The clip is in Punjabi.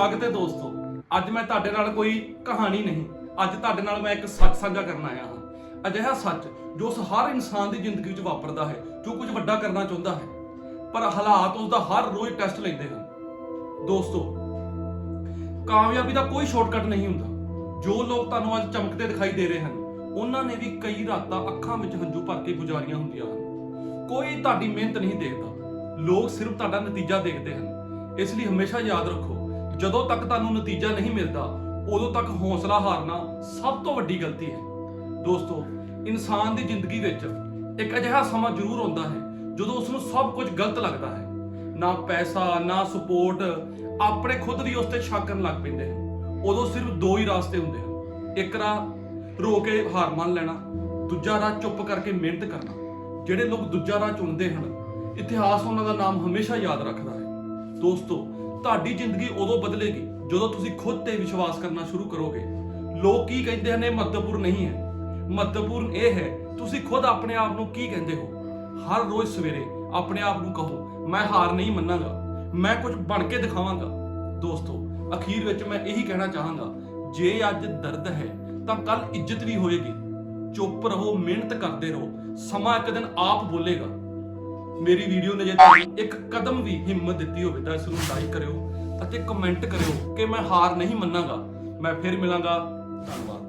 ਸਵਾਗਤ ਹੈ ਦੋਸਤੋ। ਅੱਜ ਮੈਂ ਤੁਹਾਡੇ ਨਾਲ ਕੋਈ ਕਹਾਣੀ ਨਹੀਂ। ਅੱਜ ਤੁਹਾਡੇ ਨਾਲ ਮੈਂ ਇੱਕ ਸੱਚ ਸਾਂਝਾ ਕਰਨ ਆਇਆ ਹਾਂ। ਅਜਿਹਾ ਸੱਚ ਜੋ ਉਸ ਹਰ ਇਨਸਾਨ ਦੀ ਜ਼ਿੰਦਗੀ ਵਿੱਚ ਵਾਪਰਦਾ ਹੈ, ਜੋ ਕੁਝ ਵੱਡਾ ਕਰਨਾ ਚਾਹੁੰਦਾ ਹੈ। ਪਰ ਹਾਲਾਤ ਉਸ ਦਾ ਹਰ ਰੋਜ਼ ਟੈਸਟ ਲੈਂਦੇ ਹਨ। ਦੋਸਤੋ, ਕਾਮਯਾਬੀ ਦਾ ਕੋਈ ਸ਼ਾਰਟਕਟ ਨਹੀਂ ਹੁੰਦਾ। ਜੋ ਲੋਕ ਤੁਹਾਨੂੰ ਅੱਜ ਚਮਕਦੇ ਦਿਖਾਈ ਦੇ ਰਹੇ ਹਨ, ਉਹਨਾਂ ਨੇ ਵੀ ਕਈ ਰਾਤਾਂ ਅੱਖਾਂ ਵਿੱਚ ਹੰਝੂ ਭਰ ਕੇ ਗੁਜ਼ਾਰੀਆਂ ਹੁੰਦੀਆਂ ਹਨ। ਕੋਈ ਤੁਹਾਡੀ ਮਿਹਨਤ ਨਹੀਂ ਦੇਖਦਾ। ਲੋਕ ਸਿਰਫ ਤੁਹਾਡਾ ਨਤੀਜਾ ਦੇਖਦੇ ਹਨ। ਇਸ ਲਈ ਹਮੇਸ਼ਾ ਯਾਦ ਰੱਖੋ ਜਦੋਂ ਤੱਕ ਤੁਹਾਨੂੰ ਨਤੀਜਾ ਨਹੀਂ ਮਿਲਦਾ, ਉਦੋਂ ਤੱਕ ਹੌਸਲਾ ਹਾਰਨਾ ਸਭ ਤੋਂ ਵੱਡੀ ਗਲਤੀ ਹੈ। ਦੋਸਤੋ, ਇਨਸਾਨ ਦੀ ਜ਼ਿੰਦਗੀ ਵਿੱਚ ਇੱਕ ਅਜਿਹਾ ਸਮਾਂ ਜ਼ਰੂਰ ਆਉਂਦਾ ਹੈ, ਜਦੋਂ ਉਸ ਨੂੰ ਸਭ ਕੁਝ ਗਲਤ ਲੱਗਦਾ ਹੈ। ਨਾ ਪੈਸਾ, ਨਾ ਸਪੋਰਟ ਆਪਣੇ ਖੁਦ ਦੀ ਉਸ ਤੇ ਸ਼ੱਕ ਕਰਨ ਲੱਗ ਪੈਂਦੇ ਹਨ। ਉਦੋਂ ਸਿਰਫ ਦੋ ਹੀ ਰਾਸਤੇ ਹੁੰਦੇ ਹਨ। ਇੱਕ ਰਾਹ ਰੋ ਕੇ ਹਾਰ ਮੰਨ ਲੈਣਾ, ਦੂਜਾ ਰਾਹ ਚੁੱਪ ਕਰਕੇ ਮਿਹਨਤ ਕਰਨਾ। ਜਿਹੜੇ ਲੋਕ ਦੂਜਾ ਰਾਹ ਚੁਣਦੇ ਹਨ, ਇਤਿਹਾਸ ਉਹਨਾਂ ਦਾ ਨਾਮ ਹਮੇਸ਼ਾ ਯਾਦ ਰੱਖਦਾ ਹੈ। ਦੋਸਤੋ ਤੁਹਾਡੀ ਜ਼ਿੰਦਗੀ ਉਦੋਂ ਬਦਲੇਗੀ ਜਦੋਂ ਤੁਸੀਂ ਖੁਦ ਤੇ ਵਿਸ਼ਵਾਸ ਕਰਨਾ ਸ਼ੁਰੂ ਕਰੋਗੇ। ਲੋਕ ਕੀ ਕਹਿੰਦੇ ਹਨ, ਇਹ ਮਹੱਤਵਪੂਰਨ ਨਹੀਂ ਹੈ। ਮਹੱਤਵਪੂਰਨ ਇਹ ਹੈ, ਤੁਸੀਂ ਖੁਦ ਆਪਣੇ ਆਪ ਨੂੰ ਕੀ ਕਹਿੰਦੇ ਹੋ? ਹਰ ਰੋਜ਼ ਸਵੇਰੇ ਆਪਣੇ ਆਪ ਨੂੰ ਕਹੋ, ਮੈਂ ਹਾਰ ਨਹੀਂ ਮੰਨਾਂਗਾ। ਮੈਂ ਕੁਝ ਬਣ ਕੇ ਦਿਖਾਵਾਂਗਾ। ਦੋਸਤੋ, ਅਖੀਰ ਵਿੱਚ ਮੈਂ ਇਹੀ ਕਹਿਣਾ ਚਾਹਾਂਗਾ, ਜੇ ਅੱਜ ਦਰਦ ਹੈ, ਤਾਂ ਕੱਲ ਇੱਜ਼ਤ ਵੀ ਹੋਏਗੀ। ਚੁੱਪ ਰਹੋ, ਮਿਹਨਤ ਕਰਦੇ ਰਹੋ। ਸਮਾਂ ਇੱਕ ਦਿਨ ਆਪ ਬੋਲੇਗਾ। ਮੇਰੀ ਵੀਡੀਓ ਨੇ ਜੇ ਤੁਹਾਨੂੰ ਇੱਕ ਕਦਮ ਵੀ ਹਿੰਮਤ ਦਿੱਤੀ ਹੋਵੇ ਤਾਂ ਇਸ ਨੂੰ ਲਾਈਕ ਕਰਿਓ ਅਤੇ ਕਮੈਂਟ ਕਰਿਓ ਕਿ ਮੈਂ ਹਾਰ ਨਹੀਂ ਮੰਨਾਂਗਾ। ਮੈਂ ਫਿਰ ਮਿਲਾਂਗਾ। ਧੰਨਵਾਦ।